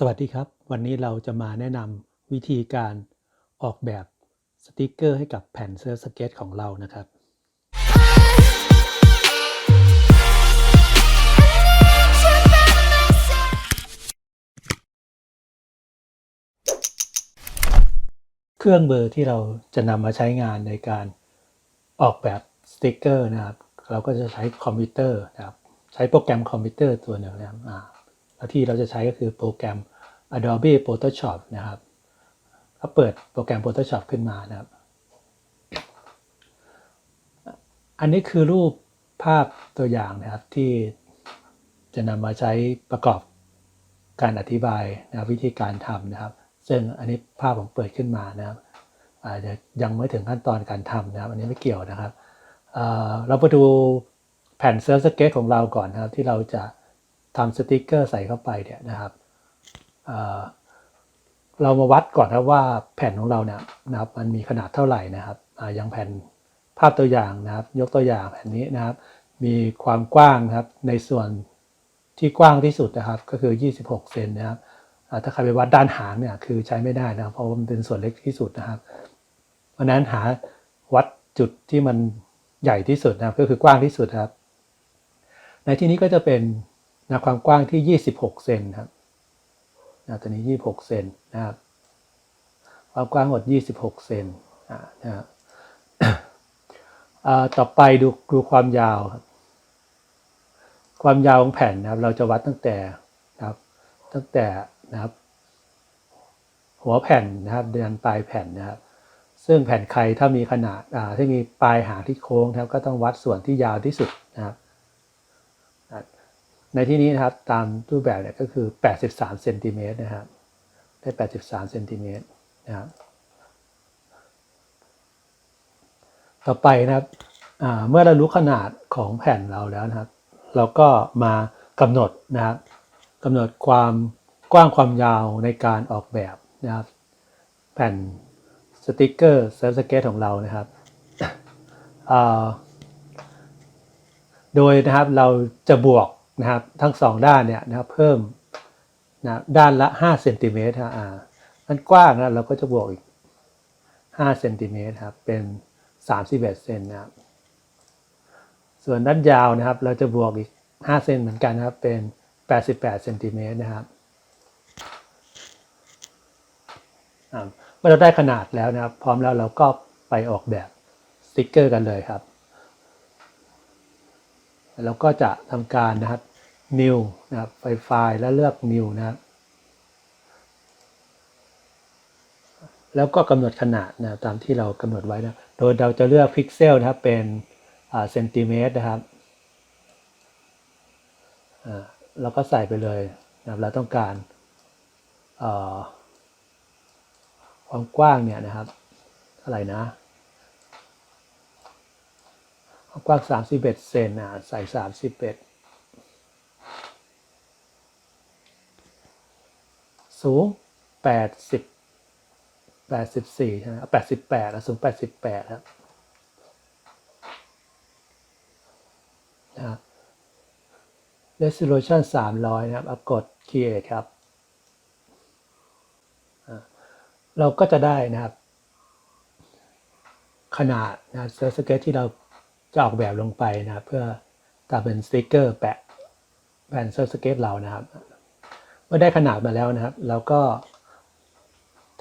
สวัสดีครับ วันนี้เราจะมาแนะนำวิธีการออกแบบสติกเกอร์ให้กับแผ่นเซิร์ฟสเก็ตของเรานะครับ เครื่องมือร์ที่เราจะนำมาใช้งานในการออกแบบสติกเกอร์นะครับ เราก็จะใช้คอมพิวเตอร์นะครับ ใช้โปรแกรมคอมพิวเตอร์ตัวหนึ่งนะครับ แล้วที่เราจะใช้ก็คือโปรแกรม Adobe Photoshop นะครับก็เปิดโปรแกรม Photoshop ขึ้นมานะครับ อันนี้คือรูปภาพตัวอย่างนะครับที่จะนำมาใช้ประกอบการอธิบายนะวิธีการทำนะครับ ซึ่งอันนี้ภาพผมเปิดขึ้นมานะครับอาจจะยังไม่ถึงขั้นตอนการทำนะครับ อันนี้ไม่เกี่ยวนะครับเเราไปดูแผ่นเซิร์ฟสเก็ตของเราก่อนนะครับที่เราจะ ทำสติกเกอร์ใส่เข้าไปเนี่ยนะครับเเรามาวัดก่อนครับว่าแผ่นของเราเนี่ยนะครับมันมีขนาดเท่าไหร่นะครับอย่างแผ่นภาพตัวอย่างนะครับ ยกตัวอย่างแผ่นนี้นะครับ มีความกว้างนะครับในส่วนที่กว้างที่สุดนะครับ ก็คือ 26 เซนนะครับถ้าใครไปวัดด้านหางเนี่ยคือใช้ไม่ได้นะครับ เพราะมันเป็นส่วนเล็กที่สุดนะครับ เพราะนั้นหาวัดจุดที่มันใหญ่ที่สุดนะครับ ก็คือกว้างที่สุดนะครับ ในที่นี้ก็จะเป็น นะความกว้างที่ 26 เซนครับนะตัวนี้ 26 เซนนะครับความกว้างหมด 26 เซนนะครับต่อไปดูดูความยาวครับความยาวของแผ่นนะครับ เราจะวัดตั้งแต่นะครับ ตั้งแต่นะครับ หัวแผ่นนะครับเดือนปลายแผ่นนะครับ ซึ่งแผ่นใครถ้ามีขนาดอ่าที่มีปลายหางที่โค้งนะครับ ก็ต้องวัดส่วนที่ยาวที่สุดนะครับ ในที่นี้นะครับตามรูปแบบเนี่ยก็คือ 83เซนติเมตรนะครับ ได้ 83เซนติเมตรนะครับ ต่อไปนะครับเมื่อเรารู้ขนาดของแผ่นเราแล้วนะครับ เราก็มากำหนดนะครับกำหนดความกว้างความยาวในการออกแบบนะครับ แผ่นสติกเกอร์เซิร์ฟสเก็ตของเรานะครับโดยนะครับเราจะบวก นะครับทั้งสองด้านเนี่ยนะครับเพิ่มนะด้านละ5เซนติเมตรครับอ่าอันกว้างนะเราก็จะบวกอีก5เซนติเมตรครับเป็น31เซนนะครับส่วนด้านยาวนะครับ เราจะบวกอีก5เซนเหมือนกันนะครับเป็น 88เซนติเมตรนะครับเมื่อเราได้ขนาดแล้วนะครับ พร้อมแล้วเราก็ไปออกแบบสติกเกอร์กันเลยครับเราก็จะทำการนะครับ new นะครับไปไฟล์แล้วเลือก new นะครับแล้วก็กำหนดขนาดนะตามที่เรากำหนดไว้นะ โดยเราจะเลือกพิกเซลนะครับเป็นเซนติเมตรนะครับอ่าเราก็ใส่ไปเลยนะเราต้องการความกว้างเนี่ยนะครับเท่าไหร่นะกว้าง 31 เซนอะใส่ 31 สูง80 84ใช่ไหม88แล้วสูง88ครับนะครับ resolution 300 นะครับเอากด create ครับ เราก็จะได้นะครับ ขนาดนะเซอร์สเก็ตที่เราจะออกแบบลงไปนะครับเพื่อทำเป็นสติกเกอร์แปะแผ่นเซิร์ฟสเก็ตเรานะครับ เมื่อได้ขนาดมาแล้วนะครับ เราก็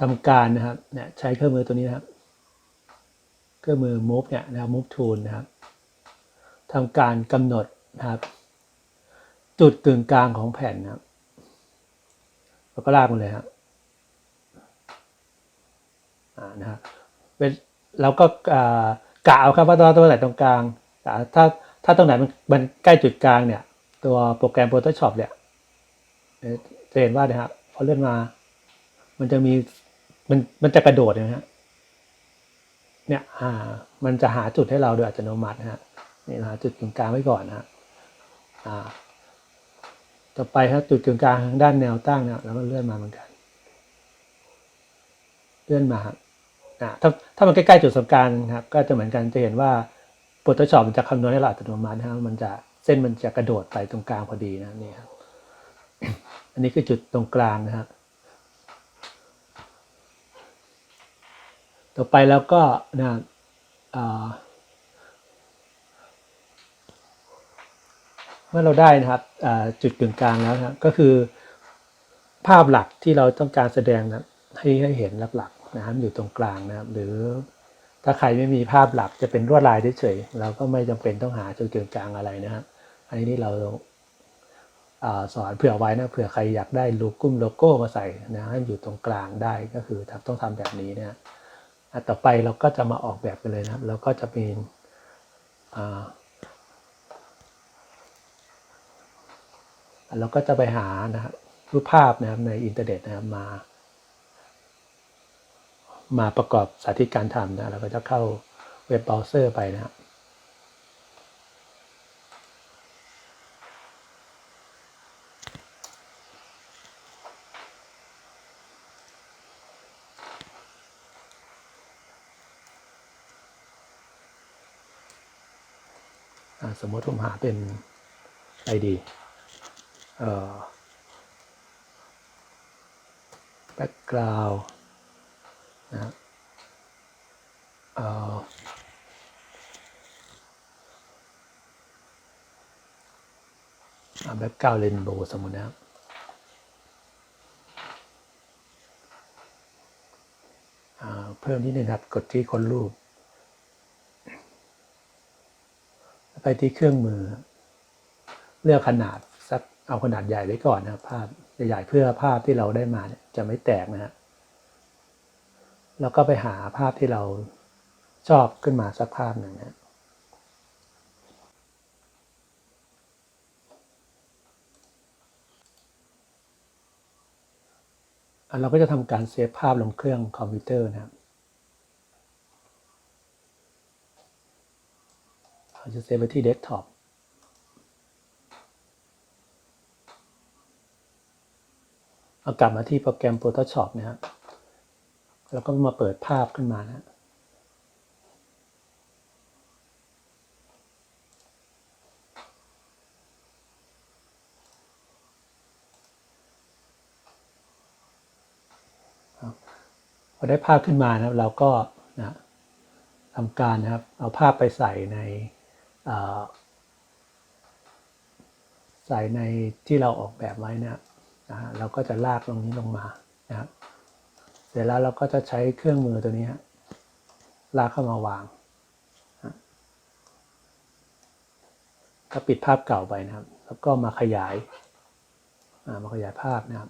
ทำการนะครับเนี่ยใช้เครื่องมือตัวนี้นะครับ เครื่องมือ move เนี่ยนะครับ move tool นะครับทำการกำหนดนะครับ จุดกึ่งกลางของแผ่นนะครับแล้วก็ลากมันเลยครับนะครับเป็นเราก็อ่ากะเอาครับว่าตรงไหนตรงกลางถ้าถ้าตรงไหนมันมันใกล้จุดกลางเนี่ย ตัวโปรแกรม Photoshop เนี่ย จะเห็นว่าเนี่ยครับพอเลื่อนมา มันจะมีมันมันจะกระโดดนะฮะเนี่ยอ่ามันจะหาจุดให้เราโดยอัตโนมัตินะฮะนี่หาจุดกึ่งกลางไว้ก่อนนะฮะอ่า ต่อไปครับจุดกึ่งกลางทางด้านแนวตั้งเนี่ยแล้วก็เลื่อนมาเหมือนกัน เลื่อนมาอ่าถ้าถ้ามันใกล้ๆจุดสำคัญครับ ก็จะเหมือนกันจะเห็นว่า Photoshop มันจะคำนวณให้เราอัตโนมัตินะครับมันจะเส้นมันจะกระโดดไปตรงกลางพอดีนะนี่ครับ อันนี้คือจุดตรงกลางนะครับต่อไปแล้วก็นะเมื่อเราได้นะครับจุดกึ่งกลางแล้วนะครับก็คือภาพหลักที่เราต้องการแสดงนะให้ให้เห็นหลักๆนะครับอยู่ตรงกลางนะครับหรือถ้าใครไม่มีภาพหลักจะเป็นลวดลายเฉยๆเราก็ไม่จำเป็นต้องหาจุดกึ่งกลางอะไรนะครับอันนี้เรา สอนเผื่อไว้นะเผื่อใครอยากได้ลโก้โลโก้มาใส่นะให้อยู่ตรงกลางได้ก็คือทำต้องทำแบบนี้นะอะต่อไปเราก็จะมาออกแบบกันเลยนะครับ แล้วก็จะเป็นเราก็จะไปหานะครับรูปภาพนะครับในอินเทอร์เน็ตนะครับมา มาประกอบสาธิตการทำนะเราก็จะเข้าเว็บเบราว์เซอร์ไปนะครับ สมมติผมหาเป็นอะไอดีเอ่อ background นะเอ่ออ่า background rainbow สมมตินะครับเพิ่มที่หนึ่งครับ กดที่คนรูป ไปที่เครื่องมือ เลือกขนาดสักเอาขนาดใหญ่ไว้ก่อนนะภาพใหญ่ๆเพื่อภาพที่เราได้มาเนี่ยจะไม่แตกนะฮะแล้วก็ไปหาภาพที่เราชอบขึ้นมาสักภาพหนึ่งนะอะเราก็จะทำการเซฟภาพลงเครื่องคอมพิวเตอร์นะครับ เราจะเซฟไว้ที่เดสก์ท็อปเอากลับมาที่โปรแกรม Photoshop นะครับแล้วก็มาเปิดภาพขึ้นมานะพอได้ภาพขึ้นมานะครับ เราก็นะทำการนะครับ เอาภาพไปใส่ใน ใส่ในที่เราออกแบบไว้นะนะฮะเราก็จะลากตรงนี้ลงมานะครับเสร็จแล้วเราก็จะใช้เครื่องมือตัวนี้ลากเข้ามาวางก็ปิดภาพเก่าไปนะครับ แล้วก็มาขยายมาขยายภาพนะครับ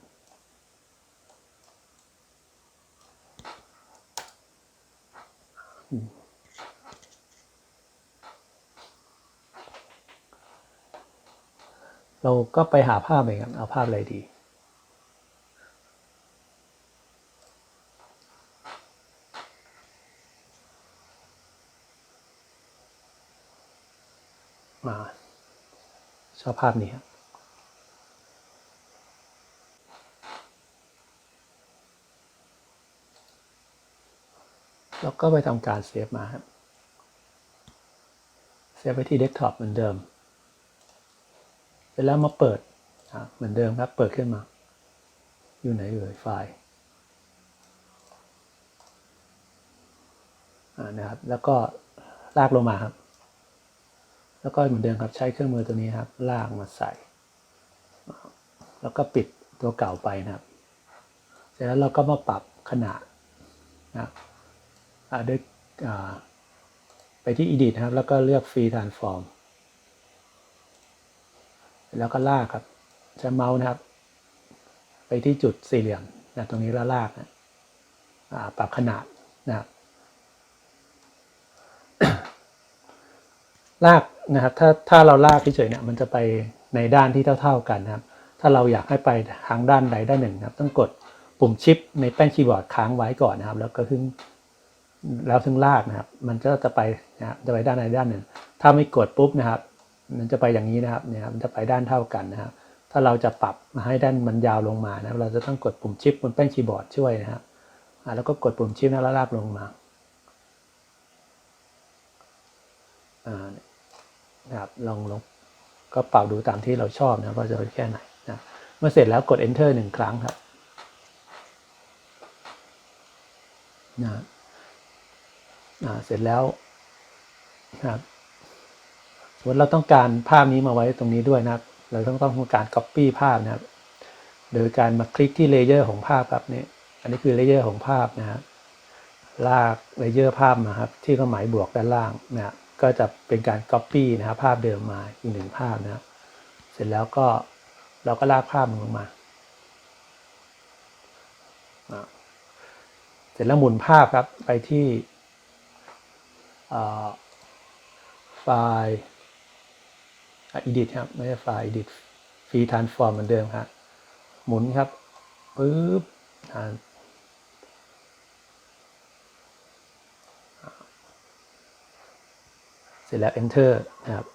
เราก็ไปหาภาพเองครับเอาภาพอะไรดี มา ชอบภาพนี้ครับแล้วก็ไปทำการเซฟมาครับ เซฟไว้ที่เดสก์ท็อปเหมือนเดิม สร็จแล้วมาเปิดเหมือนเดิมครับ เปิดขึ้นมา อยู่ไหนเอ่ยไฟล์อ่านะครับ แล้วก็ลากลงมาครับ แล้วก็เหมือนเดิมครับใช้เครื่องมือตัวนี้ครับ ลากมาใส่ แล้วก็ปิดตัวเก่าไปนะครับ เสร็จแล้วเราก็มาปรับขนาดนะครับด้วยไปที่ Edit นะครับ แล้วก็เลือก Free Transform แล้วก็ลากครับ ใช้เมาส์นะครับ ไปที่จุดสี่เหลี่ยมนะตรงนี้แล้วลากนะปรับขนาดนะครับลากนะครับถ้าถ้าเราลากเฉยๆเนี่ยมันจะไปในด้านที่เท่าๆกันนะครับ ถ้าเราอยากให้ไปทางด้านใดด้านหนึ่งนะครับ ต้องกดปุ่มชิปในแป้นคีย์บอร์ดค้างไว้ก่อนนะครับ แล้วก็ถึงแล้วถึงลากนะครับ มันก็จะไปนะครับจะไปด้านใดด้านหนึ่ง ถ้าไม่กดปุ๊บนะครับ มันจะไปอย่างนี้นะครับเนี่ยครับมันจะไปด้านเท่ากันนะครับ ถ้าเราจะปรับมาให้ด้านมันยาวลงมานะเราจะต้องกดปุ่มชิปบนแป้นคีย์บอร์ดช่วยนะครับอ่าแล้วก็กดปุ่มชิปแล้วลากลงมาอ่านะครับลองลงก็เป่าดูตามที่เราชอบนะว่าจะแค่ไหนนะเมื่อเสร็จแล้วกด enter หนึ่งครั้งครับนะอ่าเสร็จแล้วนะครับ สมมติเราต้องการภาพนี้มาไว้ตรงนี้ด้วยนะครับ เราต้องต้องการ copy ภาพนะครับ โดยการมาคลิกที่เลเยอร์ของภาพครับนี่อันนี้คือเลเยอร์ของภาพนะครับลากเลเยอร์ภาพมาครับ ที่เครื่องหมายบวกด้านล่างนะครับก็จะเป็นการ Copy นะครับภาพเดิมมาอีกหนึ่งภาพนะครับ เสร็จแล้วก็เราก็ลากภาพมันลงมาเสร็จแล้วหมุนภาพครับไปที่ไฟล์ edit ครับไม่ใช่ไฟล์ edit ฟรี transform เหมือนเดิมครับหมุนครับปึ๊บเสร็จแล้ว enter นะครับ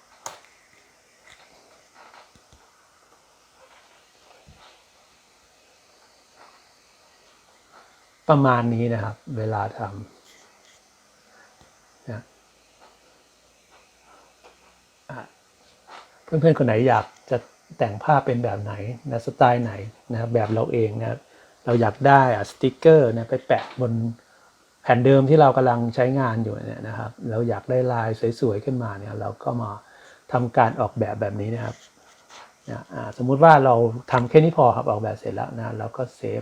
ประมาณนี้นะครับ เวลาทำนะอะ เพื่อนๆคนไหนอยากจะแต่งภาพเป็นแบบไหนนะสไตล์ไหนนะครับแบบเราเองนะครับเราอยากได้อะสติกเกอร์นะไปแปะบนแผ่นเดิมที่เรากำลังใช้งานอยู่เนี่ยนะครับ เราอยากได้ลายสวยๆขึ้นมาเนี่ยเราก็มาทำการออกแบบแบบนี้นะครับนะอ่าสมมุติว่าเราทำแค่นี้พอครับออกแบบเสร็จแล้วนะเราก็เซฟ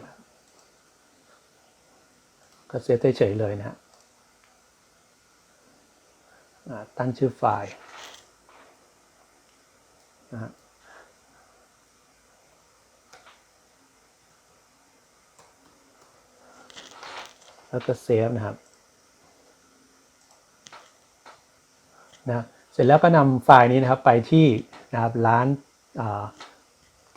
ก็เซฟได้เฉยเลยนะอ่าตั้งชื่อไฟล์ นะฮะแล้วก็เซฟนะครับนะเสร็จแล้วก็นำไฟล์นี้นะครับไปที่นะครับร้านา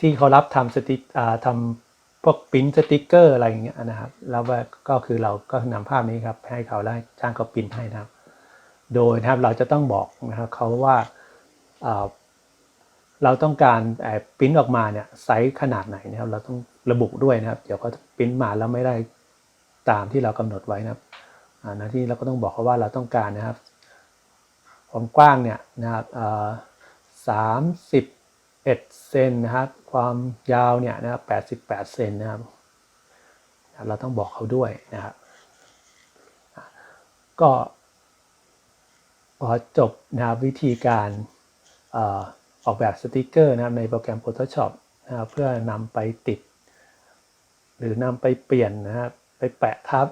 ที่เขารับทำสติกทำพวกปิ้นสติกเกอร์อะไรอย่างเงี้ยนะครับแล้วก็คือเราก็นำภาพนี้ครับให้เขาแล้วจ้างเขาปิ้นให้นะครับ โดยนะครับเราจะต้องบอกนะครับเขาว่าอ่า เราต้องการปริ้นออกมาเนี่ยไซส์ขนาดไหนนะครับ เราต้องระบุด้วยนะครับ เดี๋ยวก็ปริ้นมาแล้วไม่ได้ตามที่เรากำหนดไว้นะครับอ่าหน้าที่เราก็ต้องบอกเขาว่าเราต้องการนะครับความกว้างเนี่ยนะครับสามสิบเอ็ดเซนนะครับ ความยาวเนี่ยนะครับแปดสิบแปดเซนนะครับ เราต้องบอกเขาด้วยนะครับก็พอจบนะครับวิธีการเออกแบบสติกเกอร์นะครับในโปรแกรม Photoshop นะครับเพื่อนำไปติด หรือนำไปเปลี่ยนนะครับไปแปะทับ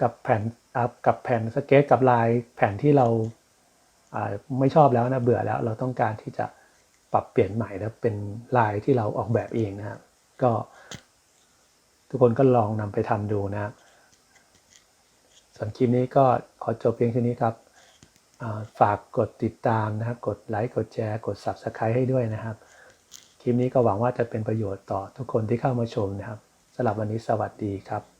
กับแผ่นกับแผ่นสเก็ตกับลายแผ่นที่เราไม่ชอบแล้วนะเบื่อแล้ว เราต้องการที่จะปรับเปลี่ยนใหม่แล้วเป็นลายที่เราออกแบบเองนะครับก็ทุกคนก็ลองนำไปทำดูนะครับส่วนคลิปนี้ก็ขอจบเพียงแค่นี้ครับ ฝากกดติดตามนะครับ กดไลค์ กดแชร์ กด Subscribe ให้ด้วยนะครับ คลิปนี้ก็หวังว่าจะเป็นประโยชน์ต่อทุกคนที่เข้ามาชมนะครับสำหรับวันนี้สวัสดีครับ